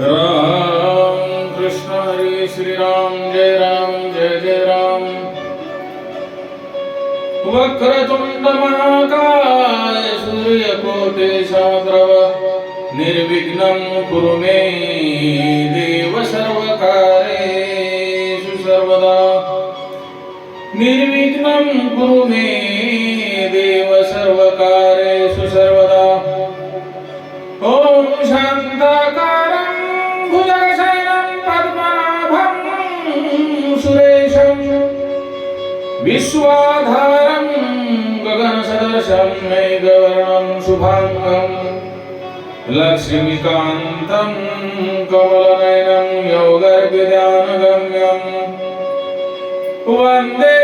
राम कृष्ण हरी श्री राम जय राम जय जय राम। वक्रतुंड महाकाय सूर्यकोटे साद्रव निर्विघ्नं कुरु मे देव सर्वकारेषु सर्वदा। निर्विघ्नं कुरु मे विश्वाधारं गगनसदृशं मेघवर्णं शुभाङ्गं लक्ष्मीकान्तं कमलनयनं योगर्विद्यानगम्यं वन्दे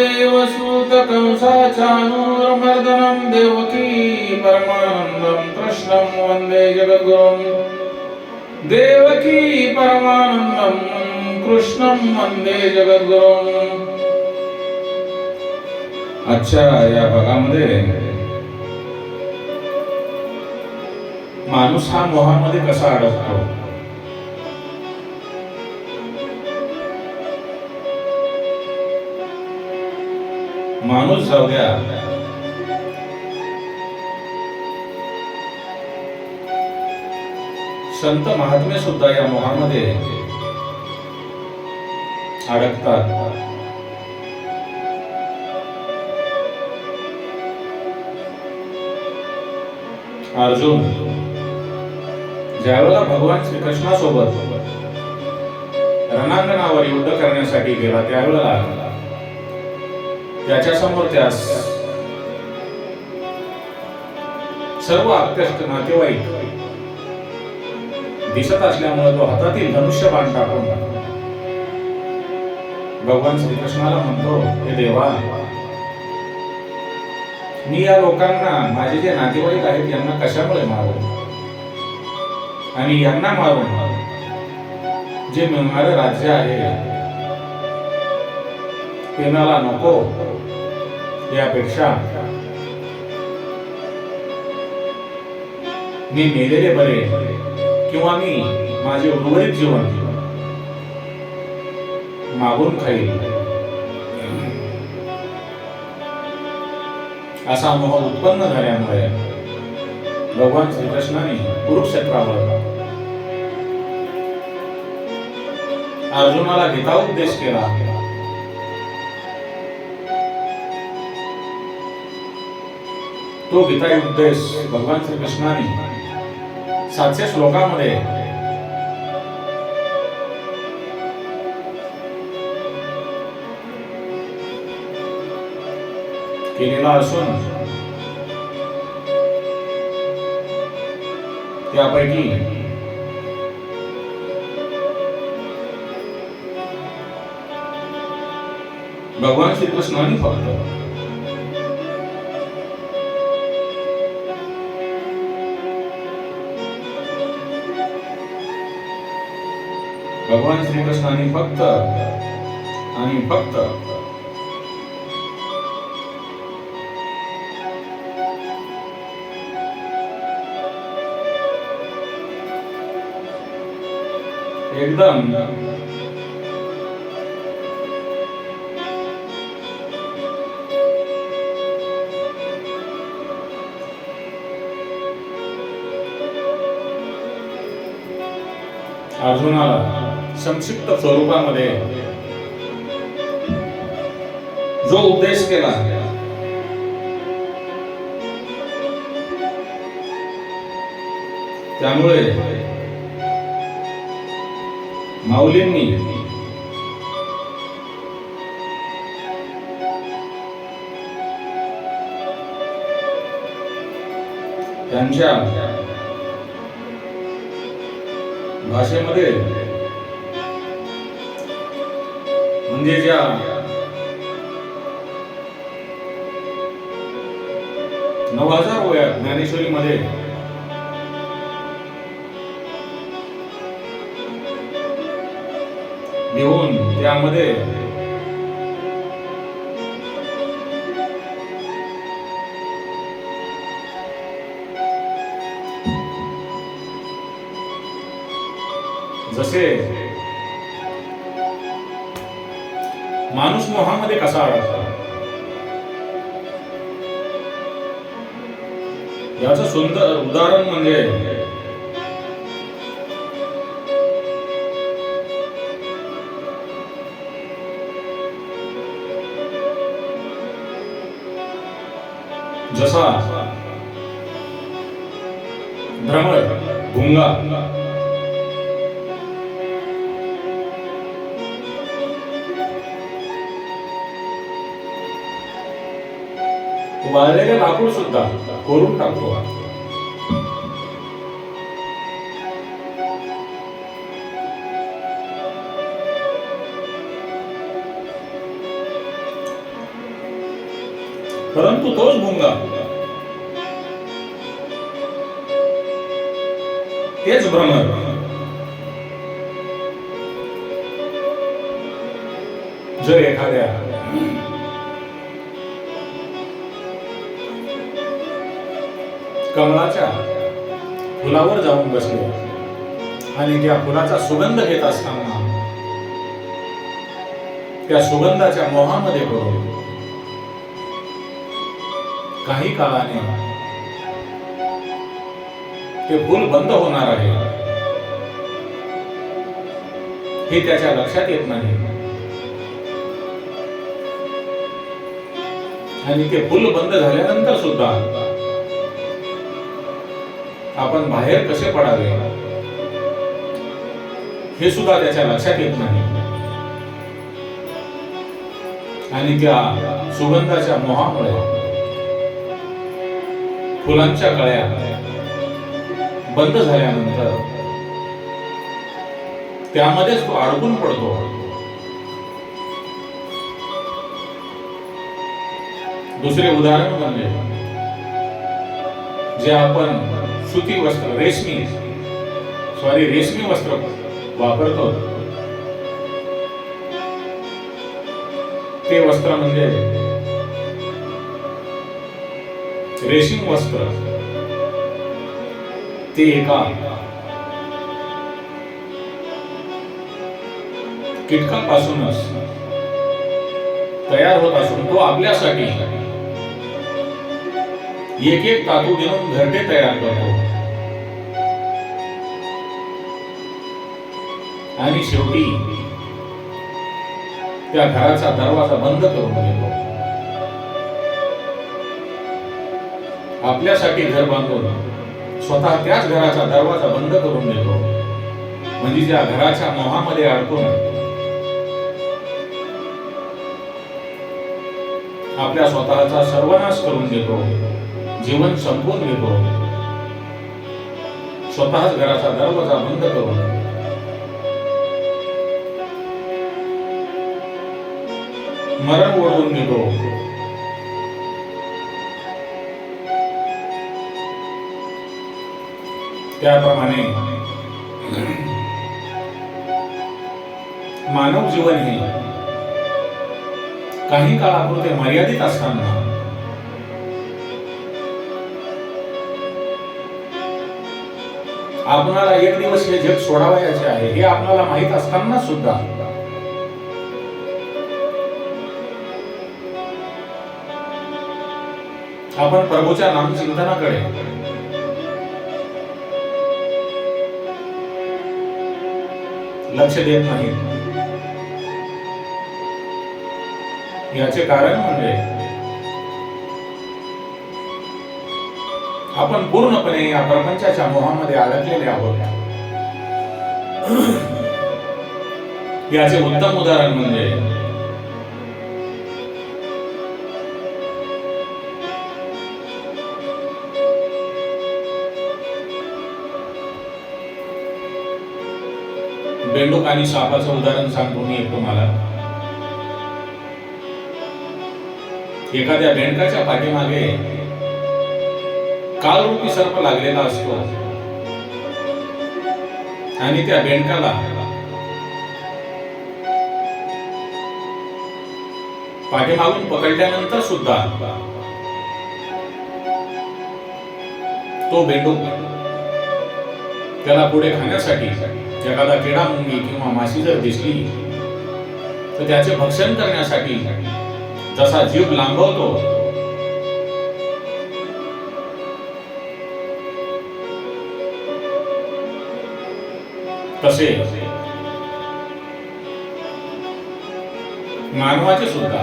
देव सूत कंसाचानूरमर्दनं देवकी परमानन्दं कृष्णं वन्दे जगद्गुरुं देवकी परमानन्दं कृष्णं वन्दे जगद्गुरुम्। आजच्या या भागामध्ये माणूस हा मोहामध्ये कसा अडकतो? माणूस जाऊ द्या. संत महात्मे सुद्धा या मोहामध्ये अडकतात. अर्जुन ज्यावेळेला भगवान श्रीकृष्णासोबत रणांगणावर युद्ध करण्यासाठी गेला त्यावेळेला त्याच्यासमोर त्यास. सर्व आकष्ट नातेवाईक दिसत असल्यामुळे तो हातातील धनुष्य बाण टाकून भगवान श्रीकृष्णाला म्हणतो हे देवा मी या लोकांना माझे जे नातेवाईक आहेत यांना कशामुळे मारव आणि यांना मारून जे मिळणारे राज्य आहे ते मला नको यापेक्षा मी मेलेले बरे किंवा मी माझे उर्वरित जीवन मागून खाईल असा मोह उत्पन्न झाल्यामुळे भगवान श्रीकृष्णाने कुरुक्षेत्रावर अर्जुनाला गीता उपदेश केला. तो गीता उपदेश भगवान श्रीकृष्णाने सातशे श्लोकामध्ये केलेला असून त्यापैकी भगवान श्रीकृष्णाने फक्त भगवान श्रीकृष्णाने फक्त आणि फक्त एकदम. अर्जुनाला. संक्षिप्त स्वरूपामध्ये जो उपदेश केला त्यामुळे माऊलींनी त्यांच्या भाषेमध्ये म्हणजे ज्या नऊ हजार वया ज्ञानेश्वरीमध्ये घेऊन त्यामध्ये जसे माणूस मोहामध्ये कसा अडकतो याच सुंदर उदाहरण म्हणजे जसा भ्रमर भुंगा वाळलेले लाकूड सुद्धा कोरून टाकतो. परंतु तोच भुंगा तेच भ्रमर. फुलावर जाऊन बसले. आणि त्या फुलाचा सुगंध घेत असताना त्या सुगंधाच्या मोहामध्ये पडून काही काळाने ते फुल बंद होणार आहे. हे त्याच्या लक्षात येत नाही. आणि ते फुल बंद झाल्यानंतर सुद्धा आपण बाहेर कसे पडावे? हे सुद्धा त्याच्या लक्षात येत नाही. आणि त्या सुगंधाच्या मोहामुळे फुलांच्या कळ्या बंद झाल्यानंतर त्यामध्येच तो अडकून पडतो. दुसरे उदाहरण म्हणजे जे आपण सुती वस्त्र रेशमी. सॉरी रेशमी वस्त्र वापरतो. ते वस्त्र म्हणजे रेशीम वस्त्र. ते एका कीटकापासूनच तयार होत असून तो आपल्यासाठी एक एक तातू घेऊन घरटे तयार करतो. आणि शेवटी त्या घराचा दरवाजा बंद करून घेतो. आपल्यासाठी घर बांधून स्वतः त्याच घराचा दरवाजा बंद करून देतो म्हणजे त्या घराच्या मोहामध्ये अडकून आपल्या स्वतःचा सर्वनाश करून देतो जीवन संपवून घेतो स्वतःच घराचा दरवाजा बंद करून. मरण ओढवून घेतो त्याप्रमाणे मानव जीवन हे काही काळापुरते मर्यादित असताना आपणाला एक दिवस हे जग सोडावयाचे आहे हे आपणाला माहीत असताना सुद्धा. आपण प्रभूच्या नामचिंतनाकडे. लक्ष देत नाही. याचे कारण म्हणजे आपण पूर्णपणे या प्रपंचाच्या मोहामध्ये अडकलेले आहोत. याचे उत्तम उदाहरण म्हणजे बेंडूक आणि सापाचं उदाहरण सांगतो मी तुम्हाला. एखाद्या बेंडकाच्या पाठीमागे कालरूपी सर्प लागलेला असतो. आणि त्या बेंडकाला पाठीमागून पकडल्यानंतर सुद्धा तो बेंडू त्याला पुढे खाण्यासाठी एखादा केडा मुंगी किंवा माशी जर दिसली तर त्याचे भक्षण करण्यासाठी जसा जीव लांबवतो तसे. मानवाचे सुद्धा.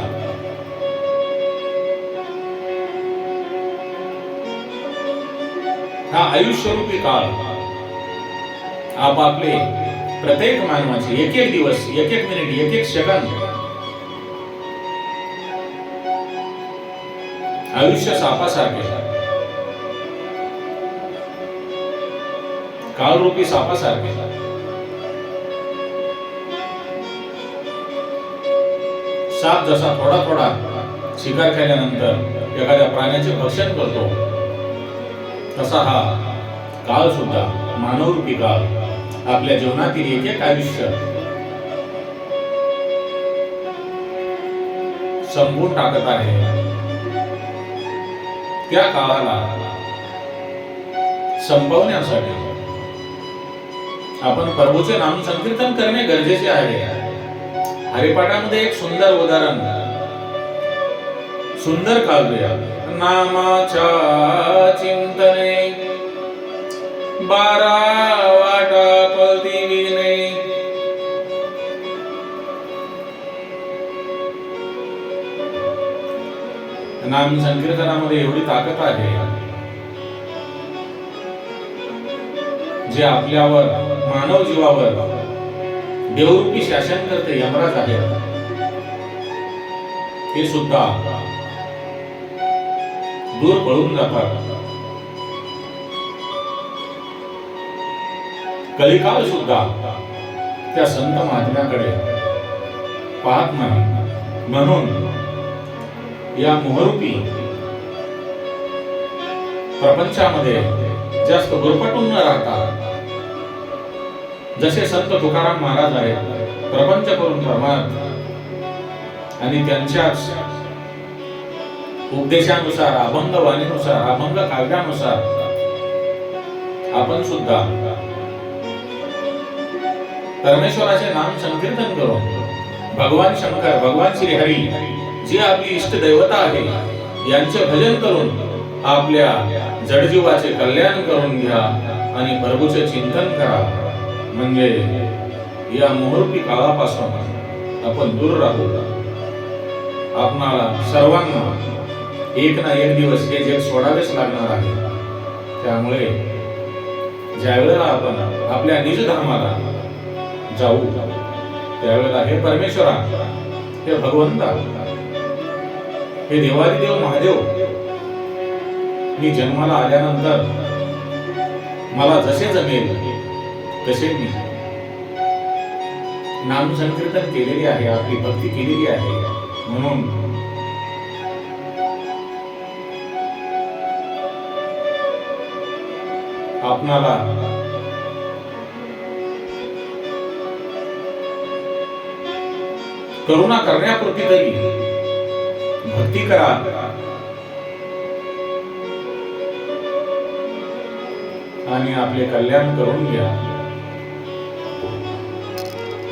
हा आयुष्यरूपी काळ. आपापले प्रत्येक मानवाचे एक एक दिवस एक एक मिनिट एक एक सेकंद आयुष्य सापासारखे. काळरूपी सापासारखे. साप जसा थोडा थोडा शिकार केल्यानंतर एखाद्या प्राण्याचे भक्षण करतो तसा हा काळ सुद्धा मानवरूपी काळ आपल्या जीवनातील एक एक आयुष्य. संपवून टाकत आहे. त्या काळाला संपवण्यासाठी आपण प्रभूचे नाम संकीर्तन करणे गरजेचे आहे. हरिपाठामध्ये एक सुंदर उदाहरण सुंदर काव्य. नामाच्या चिंतने बारा वाटा पळती विने नाम संकीर्तनामध्ये एवढी ताकद आहे. जे आपल्यावर मानव जीवावर देवरूपी शासन करते यमराज आहे. हे सुद्धा दूर पळून जातात. कलिकाल सुद्धा त्या संत महात्म्याकडे पाहत नाही. म्हणून या मोहरूपी प्रपंचामध्ये जास्त गुरपटून न राहता जसे संत तुकाराम महाराज आहेत प्रपंच करून परमार्थ आणि त्यांच्याच उपदेशानुसार अभंग वाणीनुसार अभंग काव्यानुसार आपण सुद्धा परमेश्वराचे नाम संकीर्तन करून भगवान शंकर भगवान श्री हरी जी आपली इष्ट दैवता आहे यांचे भजन करून आपल्या जडजीवाचे कल्याण करून घ्या आणि प्रभूचे चिंतन करा. म्हणजे या मुहूर्ती काळापासून आपण दूर राहू आपणाला सर्वांना एक ना एक दिवस हे जग सोडावेच लागणार आहे. त्यामुळे ज्यावेळेला आपण आपल्या निज धर्माला जाऊ त्यावेळेला हे परमेश्वरा हे भगवंता हे देवादिदेव महादेव मी जन्माला आल्यानंतर मला जसे जमेल तसे मी नाम संकीर्तन केलेली आहे आपली भक्ती केलेली आहे. म्हणून आपणाला करुणा करण्यापुरती तरी भक्ती करा. आणि आपले कल्याण करून घ्या.